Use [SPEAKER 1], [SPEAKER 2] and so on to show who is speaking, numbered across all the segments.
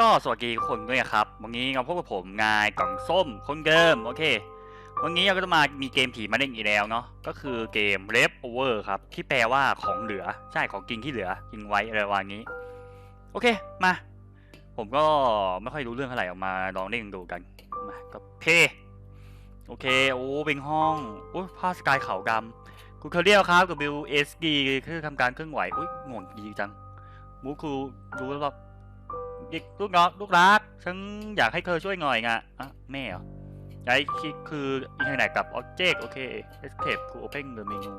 [SPEAKER 1] ก็สวัสดีทุกคนด้วยครับ วันนี้เราพบกับผมนายกล่องส้มคนเดิมโอเค วันนี้เราก็จะมามีเกมผีมาเล่นอีกแล้วเนาะก็คือเกม Leftover ครับ ที่แปลว่าของเหลือใช่ของกินที่เหลือกินไว้อะไรประมาณนี้ โอเคมา ผมก็ไม่ค่อยรู้เรื่องเท่าไหร่ออกมาลองเล่นดูกันมาก็โอเคโอเคโอ้เป็นห้องโอ้ยผ้าสกายขาวดำคุณเคเรียลครับ WSD คือทำการเคลื่อนไหวอุ้ยงงดีจังมูคูรู้แล้ว เด็กลูกน้องลูกรัก ฉันอยากให้เธอช่วยหน่อยไงอะแม่เหรอไอ้คืออินเทอร์เน็ตกับ Object โอเค Escape คือ Open the menu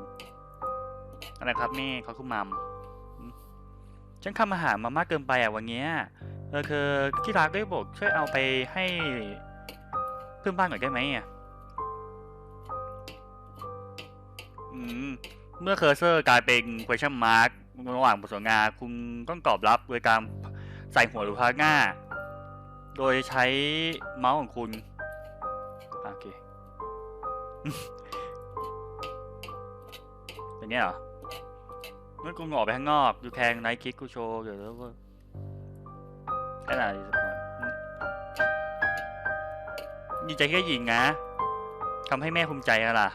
[SPEAKER 1] อะไรครับแม่เขาคือมัมอืมฉันทำอาหารมามากเกินไปอะวันเนี้ยเออคือที่รักได้บอกช่วยเอาไปให้เพื่อนบ้านหน่อยได้ไหมอะอืมเมื่อเคอร์เซอร์กลายเป็น question mark ระหว่างบทสนทนาคุณต้องตอบรับโดยการ ใส่หัวหรือพาหน้าโดยใช้เมาส์ของคุณอะโอเคอย่างเงี้ยเหรอเมื่อคุณออกไปข้างนอกดูแทงไนท์คิกกูโชว์เดี๋ยวแล้วก็ขนาดนี้สักหน่อยดีใจแค่ยิงนะทำให้แม่ภูมิใจนะล่ะ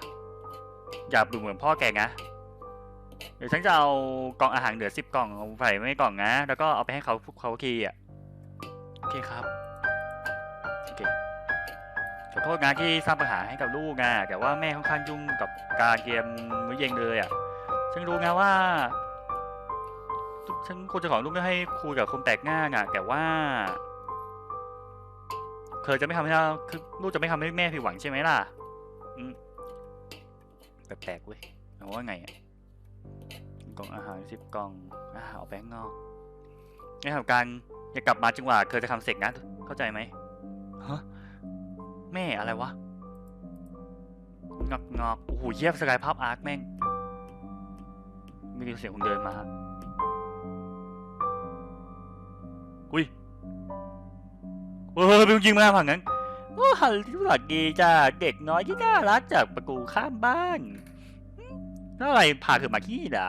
[SPEAKER 1] อย่าดูเหมือนพ่อแกนะ เดี๋ยวฉันจะเอากล่องอาหารเหลือสิบกล่องเอาใส่ไว้ในกล่องนะ แล้วก็เอาไปให้เขาเขาคีย์อะโอเคครับโอเคขอโทษนะที่สร้างปัญหาให้กับลูกนะแต่ว่าแม่ค่อนข้างยุ่งกับการเกมมื้อเย็นเลยอะฉันรู้นะว่าฉันควรจะขอลูกไม่ให้คุยกับคนแปลกหน้าน่ะแต่ว่าเคยจะไม่ทำให้เราคือลูกจะไม่ทำให้แม่ผิดหวังใช่ไหมล่ะอืมแปลกๆเว้ยเอาว่าไงอะ กล่องอาหารสิบกล่องอาหารแบงค์นอกในทำการอย่ากลับมาจังหวะเคยจะทำเสร็จนะ เข้าใจไหมฮะแม่อะไรวะงอกงอกโอ้โหเยียบสกายภาพอาร์คแม่งม่ได้ยินเสียงคนเดินมาอุ้ยเฮ้ยเป็นยิงมาผังนั้นโอ้ฮัลโหลดีจ้าเด็กน้อยที่น่ารักจากประตูข้ามบ้านอืมแล้วอะไรพาเธอมาที่ล่ะ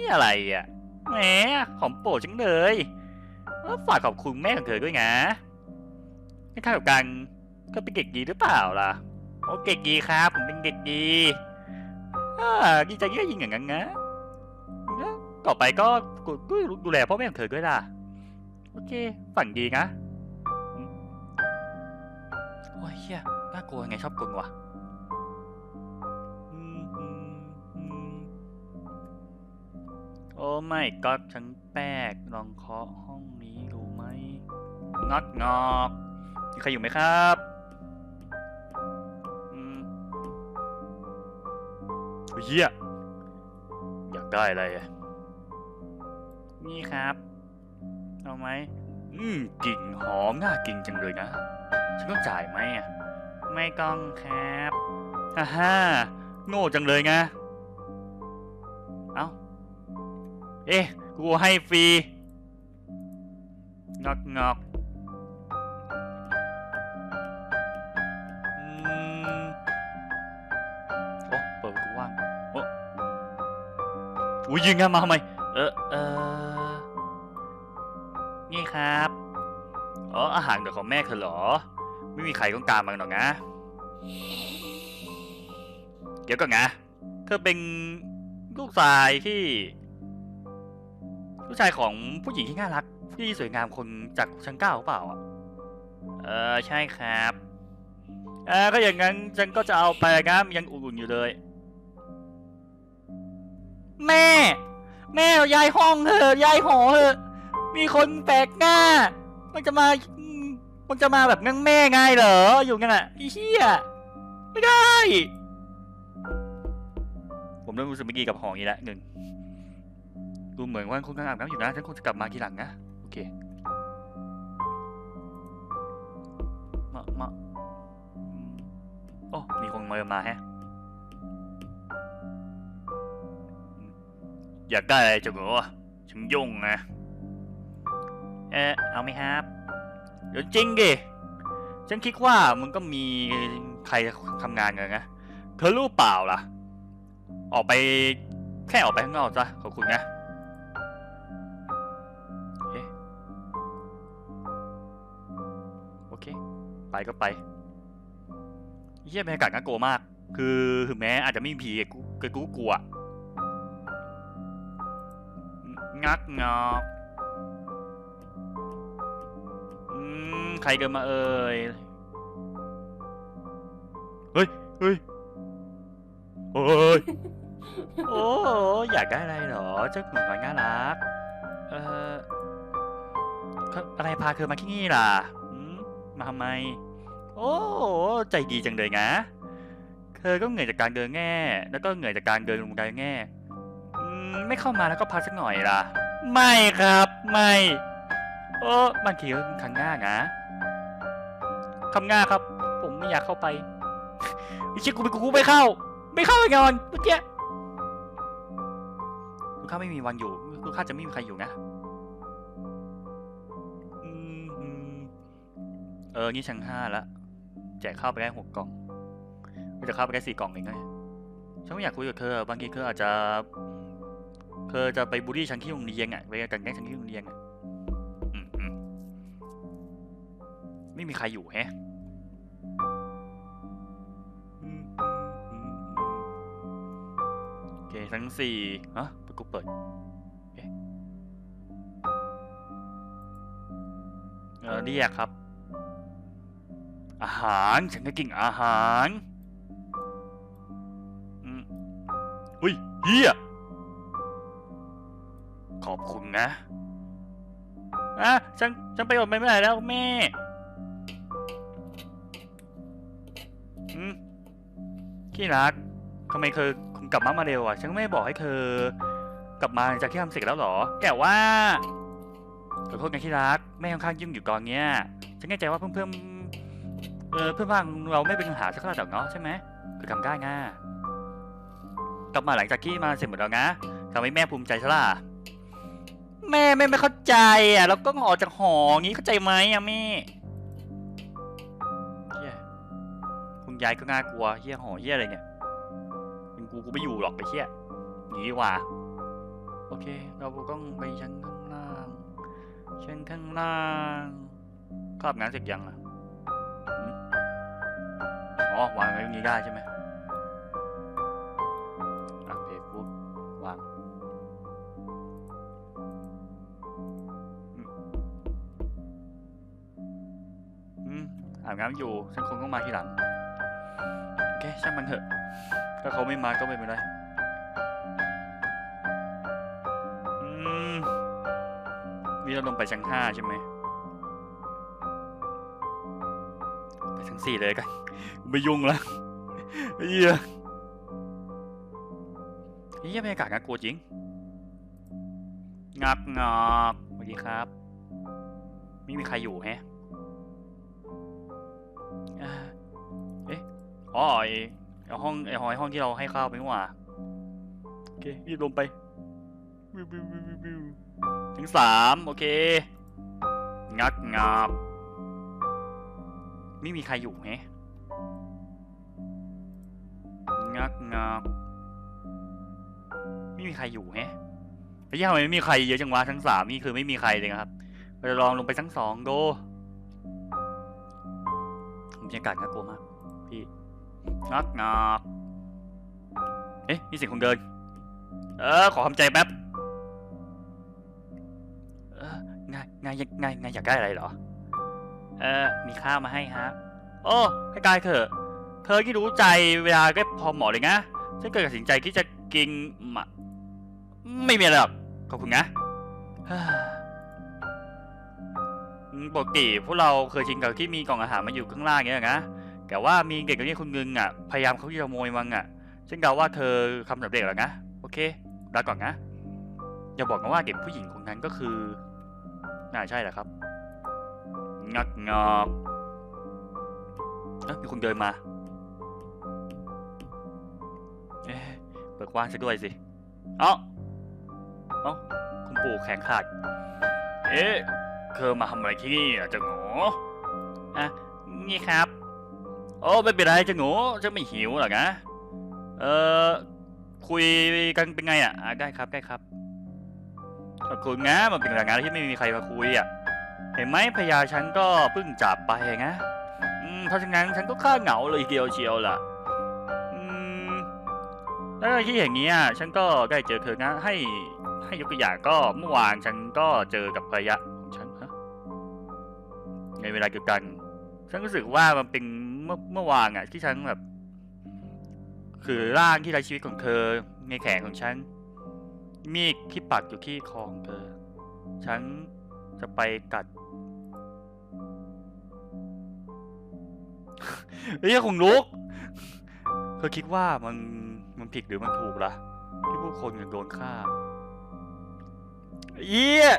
[SPEAKER 1] นี่อะไรอะแหมของโปรดจังเลยฝากขอบคุณแม่ของเธอด้วยนะไม่เท่ากับกันก็เป็นเด็กดีหรือเปล่าล่ะ โอเด็กดีครับ ผมเป็นเด็กดีอ่าดีใจที่ได้ยินอย่างนั้นนะต่อไปก็ดูแลพ่อแม่ของเธอด้วยล่ะ โอเค ฝันดีนะ โอ้ยเฮียน่ากลัวไงชอบกลัวะ ไม่ก็ฉันแปลกลองเคาะห้องนี้ดูไหมงอกงอกมีใครอยู่ไหมครับอืมโอ้ยเฮียอยากได้อะไรอะนี่ครับ เอาไหม อืมกลิ่นหอมน่ากินจังเลยนะ ฉันต้องจ่ายไหมอะ ไม่ต้องครับฮ่าฮ่าโง่จังเลยไง เอ้า เอ๊ะ กูให้ฟรีงอกงอกโอ้เปิดประตูว่างโอ้อุ้ยยิงกันมาทำไม เออเออนี่ครับ อ๋อ อาหารเดี๋ยวของแม่เธอเหรอ ไม่มีใครต้องการมันหรอกนะ เดี๋ยวก่อนนะ เธอเป็นลูกชายที่ ลูกชายของผู้หญิงที่น่ารัก ที่สวยงามคนจากชั้นเก้าเปล่าอะเออใช่ครับเออก็อย่างนั้นฉันก็จะเอาไปนะมันยังอุ่นๆอยู่เลย แม่ แม่ย้ายห้องเถอะย้ายหอเถอะมีคนแปลกหน้า มันจะมา มันจะมาแบบงั้งแม่ไงเหรอ อยู่งั้นอะไอ้เหี้ยไม่ได้ ผมเริ่มรู้สึกไม่ดีกับหอนี้แล้วหนึ่ง ดูเหมือนว่าคุณกำลังอาบน้ำอยู่นะ ฉันคงจะกลับมาทีหลังนะ โอเคมามาอืมโอ้ มีคนมามาแฮะอืมอยากได้อะไรจังเหรอฉันยุ่งนะ เออเอาไหมครับ เดี๋ยวจริงดิ ฉันคิดว่ามันก็มีใครทำงานกันนะ เธอรู้เปล่าล่ะ ออกไปแค่ออกไปข้างนอกจ้ะขอบคุณนะ ไปก็ไปเฮียบรรยากาศน่ากลัวมาก คือถึงแม้อาจจะไม่มีผีแต่กูแต่กูกลัว งักงอกอืมใครเดินมาเอ่ย เฮ้ย เฮ้ยโอ้ย โอ้อยากได้อะไรเหรอ เจ้าหนูน้อยน่ารัก เอ่อเขาอะไรพาเธอมาที่นี่ล่ะหื มาทำไม โอ้ ใจดีจังเลยนะ เธอก็เหนื่อยจากการเดินแง่ แล้วก็เหนื่อยจากการเดินลงไดแง่ไม่เข้ามาแล้วก็พักสักหน่อยล่ะ ไม่ครับ ไม่โอ้บางทีก็ครั้งหน้านะคำง่าครับ ผมไม่อยากเข้าไปไอชิกูไปกูไม่เข้า ไม่เข้าไปนอนเมื่อกี้ลูกค้าไม่มีวันอยู่ลูกค้าจะไม่มีใครอยู่นะ เออนี่ชั้นห้าแล้วแจกข้าวไปได้หกกล่องไม่จะข้าวไปได้สี่กล่องเองไงฉันไม่อยากคุยกับเธอบางทีเธออาจจะเธอจะไปบูลลี่ฉันที่โรงเรียนอะไปกันแกล้งฉันที่โรงเรียนอะไม่มีใครอยู่แฮะโอเคทั้งสี่ฮะประตูเปิดโอเคเออเรียกครับ อาหาร ฉันก็กินอาหารอุ้ยเฮียขอบคุณนะอะฉัน ฉันไปอดไม่ได้แล้วแม่ที่รักทำไมเธอคุณกลับมามาเร็วอะ ฉันก็ไม่บอกให้เธอกลับมาจากที่ทำเสร็จแล้วเหรอ แต่ว่าขอโทษนะที่รัก แม่ค่อนข้างยุ่งอยู่ตอนเนี้ย ฉันแน่ใจว่าเพื่อนเพื่อนๆ เออเพื่อนบ้านเราไม่เป็นปัญหาสักขนาดหรอกเนาะใช่ไหมคือทำได้ง่ากลับมาหลังจากที่มาเสร็จหมดแล้วนะทำให้แม่ภูมิใจซะล่ะแม่แม่ไม่เข้าใจอะแล้วก็ออกจากหองี้เข้าใจไหมอะแม่เฮียคุณยายก็น่ากลัวเฮียหอเฮียอะไรเนี่ยเป็นกูกูไม่อยู่หรอกไปเฮียหนีดีกว่าโอเค เราต้องไปชั้นข้างล่างชั้นข้างล่างครอบงานเสร็จยังอะ อ๋อ วางไว้ตรงนี้ได้ใช่ไหมอะเพจปุ๊บวางอืมอาบน้ำอยู่ ฉันคงต้องมาทีหลัง โอเค ช่างมันเถอะ ถ้าเขาไม่มาก็ไม่เป็นไรอืมนี่เราลงไปชั้นห้าใช่ไหม ไปชั้นสี่เลยกัน ไม่ยุ่งละเฮียเฮียบรรยากาศน่ากลัวจริงงับงอกสวัสดีครับ ไม่มีใครอยู่แฮะเอ๊ะอ๋อไอห้องไอหอยห้องที่เราให้ข้าวไปเมื่อวาโอเครีบลงไปถึงสามโอเค งัดงับไม่มีใครอยู่แฮะ งักงับไม่มีใครอยู่แฮะแล้ยังทำไมไม่มีใครเยอะจังวะทั้งสามนี่คือไม่มีใครเลยครับเราจะลองลงไปทั้งสองดูบรรยากาศน่ากลัวมากพี่งักงักเอ๊ะมีเสียงคนเดิน เออ ขอคำใจแป๊บเออนายนายยากนายนายอยากได้อะไรเหรอ เออ มีข้าวมาให้ฮะ โอ้ ให้กายเถอะ เธอที่รู้ใจเวลาก็พอเหมาะเลยนะฉันเกิดตัดสินใจที่จะกินมาไม่มีอะไรหรอกขอบคุณนะปกติพวกเราเคยชินกับที่มีกล่องอาหารมาอยู่ข้างล่างอย่างเงี้ยนะแต่ว่ามีเด็กคนนี้คนนึงอะพยายามเขาที่จะขโมยมังอะซึ่งเดาวว่าเธอทำสำเร็จแล้วนะโอเคลาก่อนนะอย่าบอกนะว่าเด็กผู้หญิงคนนั้นก็คือน่าใช่แหละครับงักงอกเอ๊ะมีคนเดินมา ปิดกว้างซะด้วยสิ เอ้า เอ้า คุณปู่แขนขาด เอ๊ะ เธอมาทำอะไรที่นี่อะจ้าหนูอะ นี่ครับ โอ้ไม่เป็นไรจ้าหนูจะไม่หิวหรอกนะ เออคุยกันเป็นไงอะอะได้ครับได้ครับ ขอบคุณนะมันเป็นรายงานที่ไม่มีใครมาคุยอะเห็นไหมพญาฉันก็เพิ่งจากไปนะ อืม เพราะฉะนั้นฉันก็ค่าเหงาเลยเดียวเชียวล่ะ แล้วที่อย่างนี้อะฉันก็ได้เจอเธอนะให้ให้ยกตัวอย่างก็เมื่อวานฉันก็เจอกับภรรยาของฉันฮะในเวลาเดียวกัน ฉันรู้สึกว่ามันเป็นเมื่อเมื่อวานอะ ที่ฉันแบบ คือร่างที่ไร้ชีวิตของเธอ ในแขนของฉัน มีดที่ปักอยู่ที่คอของเธอ ฉันจะไปกัดเฮ้ยของลุกเธอคิดว่ามัน มันผิดหรือมันถูกล่ะ ที่ผู้คนยังโดนฆ่าเยี่ย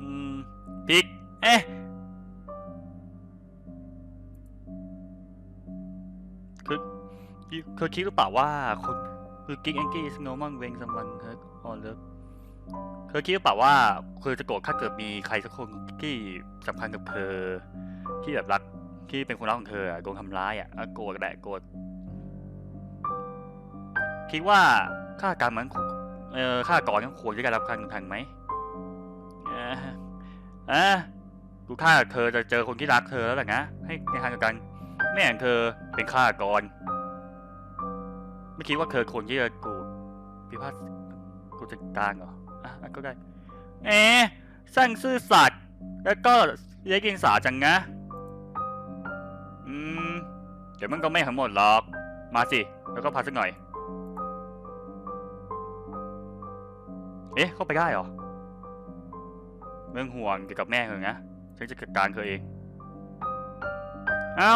[SPEAKER 1] อืมผิดเอ๊ะคือเคยคิดหรือเปล่าว่าคนคือกิ๊กแองกี้สโนว์มังเวงซัมวันเฮิร์ตออนเลิฟเคยคิดหรือเปล่าว่าเคยจะโกรธถ้าเกิดมีใครสักคนที่สำคัญกับเธอที่แบบรัก ที่เป็นคนรักของเธออะโดนทำร้ายอะโกรธก็ได้โกรธคิดว่าฆากรรมันเอ่อฆาตกรยังควรจะได้รับการทันไหมอะดูท่าเธอจะเจอคนที่รักเธอแล้วแหละนะให้ในทางเดียวกันแม่ของเธอเป็นฆาตกรไม่คิดว่าเธอคนที่จะกูพิพาทกูจะกลางเหรออะก็ได้เอ๊ะสร้างซื่อสัตย์แล้วก็เลี้ยงกินสาจังนะ เดี๋ยวมันก็ไม่ทั้งหมดหรอก มาสิ แล้วก็พักสักหน่อย เอ๊ะ เข้าไปได้เหรอเรื่องห่วงเกี่ยวกับแม่เธอนะฉันจะจัดการเธอเอง เอา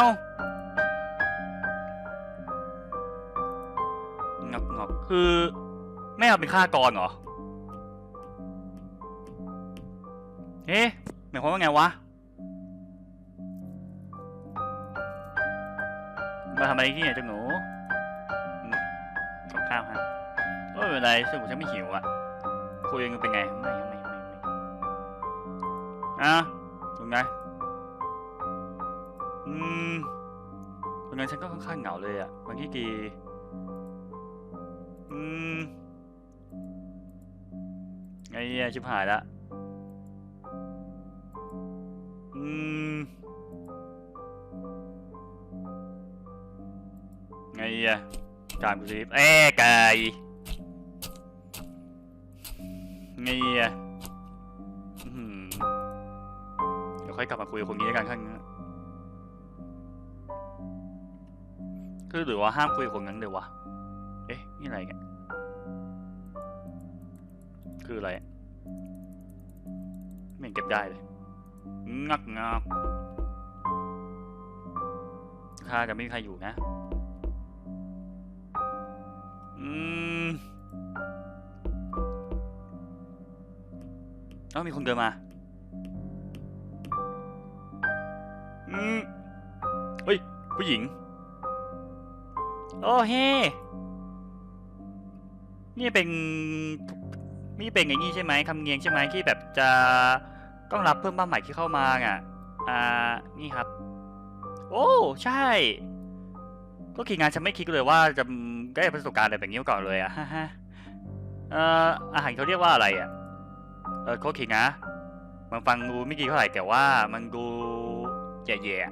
[SPEAKER 1] งับงับคือแม่เอาเป็นฆาตกรเหรอ เอ๊ะหมายความว่าไงวะ มาทำอะไรที่เนี่ยเจ้าหนูกับข้าวฮะก็ไม่เป็นไรซึ่งผมฉันไม่หิวอะคุยกันเป็นไงไม่ไม่ไม่ไม่อะถูกไงอืมวันนั้นฉันก็ค่อนข้างเหงาเลยอะวันที่ดีอืมไงเนี่ยชิบหายละอืม ไงอะการกุศลเอ้ไก่ไงอะอื้อหือเดี๋ยวค่อยกลับมาคุยกับคนนี้กันข้างนี้คือหรือว่าห้ามคุยกับคนนั้นเลยวะ เอ๊ะ นี่อะไรกันคืออะไร ไม่เห็นเก็บได้เลย งักงักถ้าจะไม่มีใครอยู่นะ อืมเอ้ามีคนเดินมา อืม เฮ้ย ผู้หญิง โอ้เฮ้นี่เป็นนี่เป็นอย่างนี้ใช่ไหมคำเนียงใช่ไหมที่แบบจะต้องรับเพิ่มบ้านใหม่ที่เข้ามาอะ อ่า นี่ครับ โอ้ ใช่ ก็คิดงานฉันไม่คิดเลยว่าจะได้ประสบการณ์อะไรแบบนี้มาก่อนเลยอะฮ่าฮ่าเอ่ออาหารเขาเรียกว่าอะไรอะเออโคคิงนะมันฟังดูไม่ดีเท่าไหร่แต่ว่ามันดูแย่ๆ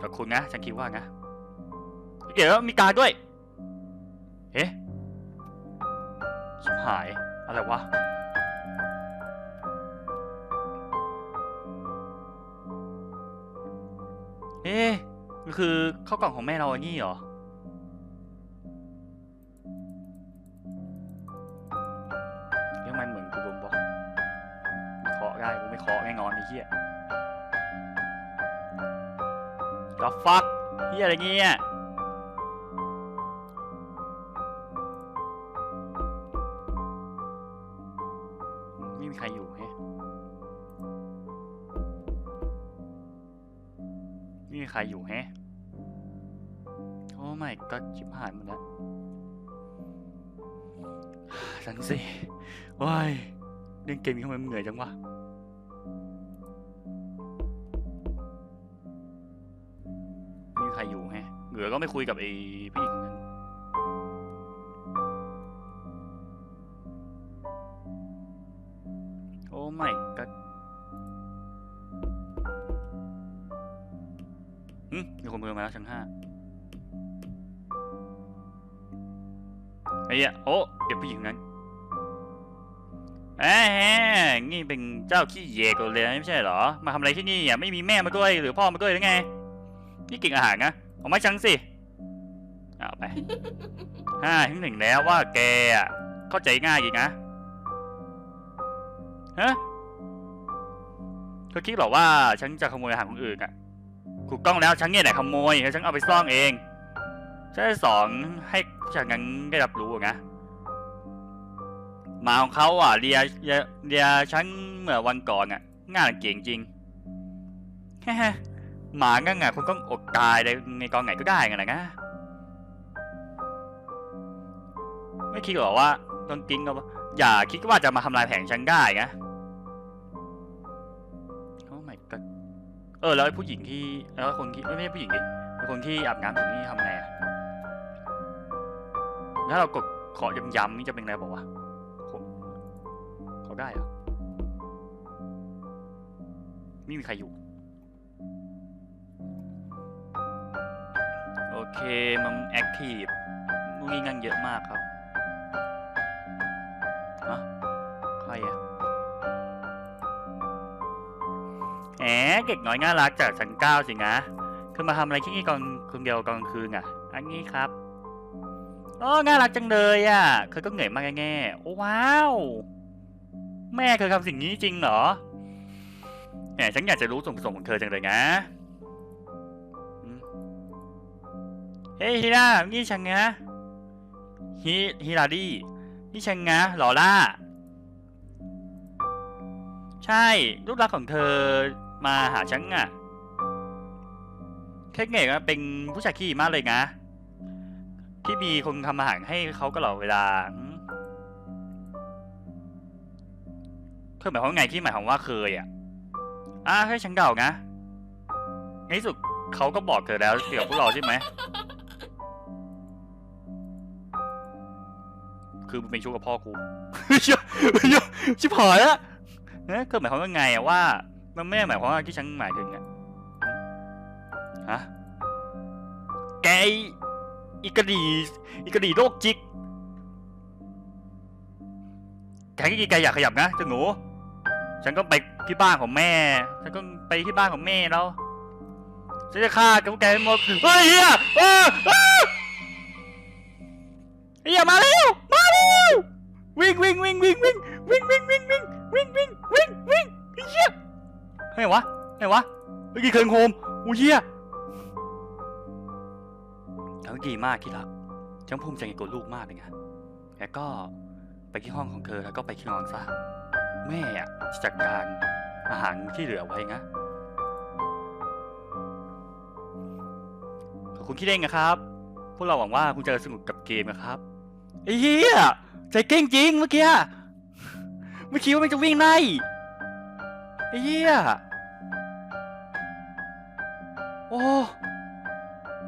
[SPEAKER 1] ขอบคุณนะฉันคิดว่านะเดี๋ยวมีการด้วยเอ๊ะชิบหาย อะไรวะเอ๊ คือข้าวกล่องของแม่เราอันนี้เหรอ ยังไงมันเหมือนกูบมบอกเคาะได้กูไม่เคาะแน่นอนไอ้เหี้ยกับฟักเหี้ยอะไรเงี้ย สิว้ายเล่นเกมนี้ทำไมมันเหนื่อยจังวะไม่มีใครอยู่แฮะเหลือก็ไม่คุยกับไอ้ผู้หญิงคนนั้นโอ้ไม่ก็หึมีคนเพิ่มาแล้วชั้นห้าไอ้เหี้ยโอ้เดี๋ยวผู้หญิงคนนั้ นแหมนี่เป็นเจ้าขี้เยกเลยไม่ใช่เหรอ มาทำอะไรที่นี่อะไม่มีแม่มาด้วยหรือพ่อมาด้วยหรือไง นี่กินอาหารนะเอามาจังสิเอาไปห้าถึงหนึ่งแล้วว่าแกอะเข้าใจง่ายจริงนะฮะเธอคิดหรอว่าฉันจะขโมยอาหารคนอื่นอะถูกต้องแล้วฉันเนี่ยแหละขโมยแล้วฉันเอาไปซ่อนเองฉันจะสอนให้ผู้ชายนั้นได้รับรู้นะ หมาของเขาอะเรียเรียเรียฉันเมื่อวันก่อนอะง่ายเก่งจริงแฮ่หมางั้นอะคุณก็อดตายในในกองไหนก็ได้ไงนะไม่คิดหรอว่าต้องกินก็อย่าคิดว่าจะมาทำลายแผงฉันได้นะโอ้ my god เออแล้วผู้หญิงที่แล้วคนที่ไม่ใช่ผู้หญิงดิไอ้คนที่อาบน้ำตรงนี้ทำไงอะถ้าเรากดขอย้ำๆนี่จะเป็นไงบอกว่า เขาได้เหรอไม่มีใครอยู่ โอเค มันแอคทีฟนู่นนี่นั่นเยอะมากครับฮะใครอะแหมเด็กน้อยน่ารักจากชั้นเก้าสินะคือมาทำอะไรที่นี่กองคนเดียวกลางคืนอะ อันนี้ครับโอ้น่ารักจังเลยอะ เคยก็เหนื่อยมากแง่โอ้ว้าว แม่เคยทำสิ่งนี้จริงเหรอแหมฉันอยากจะรู้ส่วนผสมของเธอจังเลยนะเฮ้ยฮิรานี่ฉันนะฮิฮิราดี้นี่ฉันนะหลอล่า ใช่ลูกรักของเธอมาหาฉันอะแค่เก่งเป็นผู้ชายขี้มากเลยนะ ที่มีคนทำอาหารให้เขาก็หลอดเวลา ธอหมายความว่าไงที่หมายความว่าเคยอะอะให้ฉันเดานะในที่สุดเขาก็บอกเธอแล้วเกี่ยวกับพวกเราใช่ไหม คือมันเป็นชู้กับพ่อกูเหี้ยเหี้ยชิบหายละนะคือหมายความว่าไงอะว่า มันไม่ได้หมายความว่าที่ฉันหมายถึงอะฮะ แกอีกระดีอีกระดีโรคจิกแกกี่แกอยากขยับนะเจ้าหนู ฉันก็ไปที่บ้านของแม่ ฉันก็ไปที่บ้านของแม่แล้ว ฉันจะฆ่ากพวกแกให้หมดเฮ้ยเฮียเออเออเฮียมาเร็ว มาเร็ว วิ่งวิ่งวิ่งวิ่งวิ่งวิ่งวิ่งวิ่งวิ่งวิ่งวิ่งวิ่งวิ่งเฮียไงวะไงวะเมื่อกี้เคิงโฮมอู้เฮียแล้วดีมากที่รักฉันภูมิใจในตัวลูกมากเลยไงแล้วก็ไปที่ห้องของเธอแล้วก็ไปที่นอนซะ แม่อะจะจัดการอาหารที่เหลือไว้นะขอบคุณที่เล่นนะครับ พวกเราหวังว่าคุณจะสนุกกับเกมนะครับไอ้เหี้ยใจเก้งจริงเมื่อกี้ไม่คิดว่ามันจะวิ่งได้ไอ้เหี้ยโอ้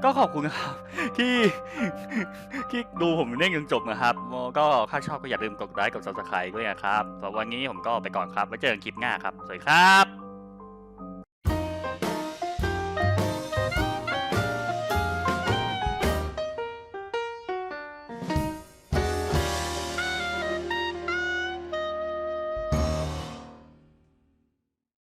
[SPEAKER 1] ก็ขอบคุณครับ ที่ที่ดูผมเล่นจนจบนะครับก็ถ้าชอบก็อย่าลืมกดไลค์กด subscribe ด้วยนะครับสำหรับวันนี้ผมก็ไปก่อนครับไว้เจอกันคลิปหน้าครับ สวัสดีครับ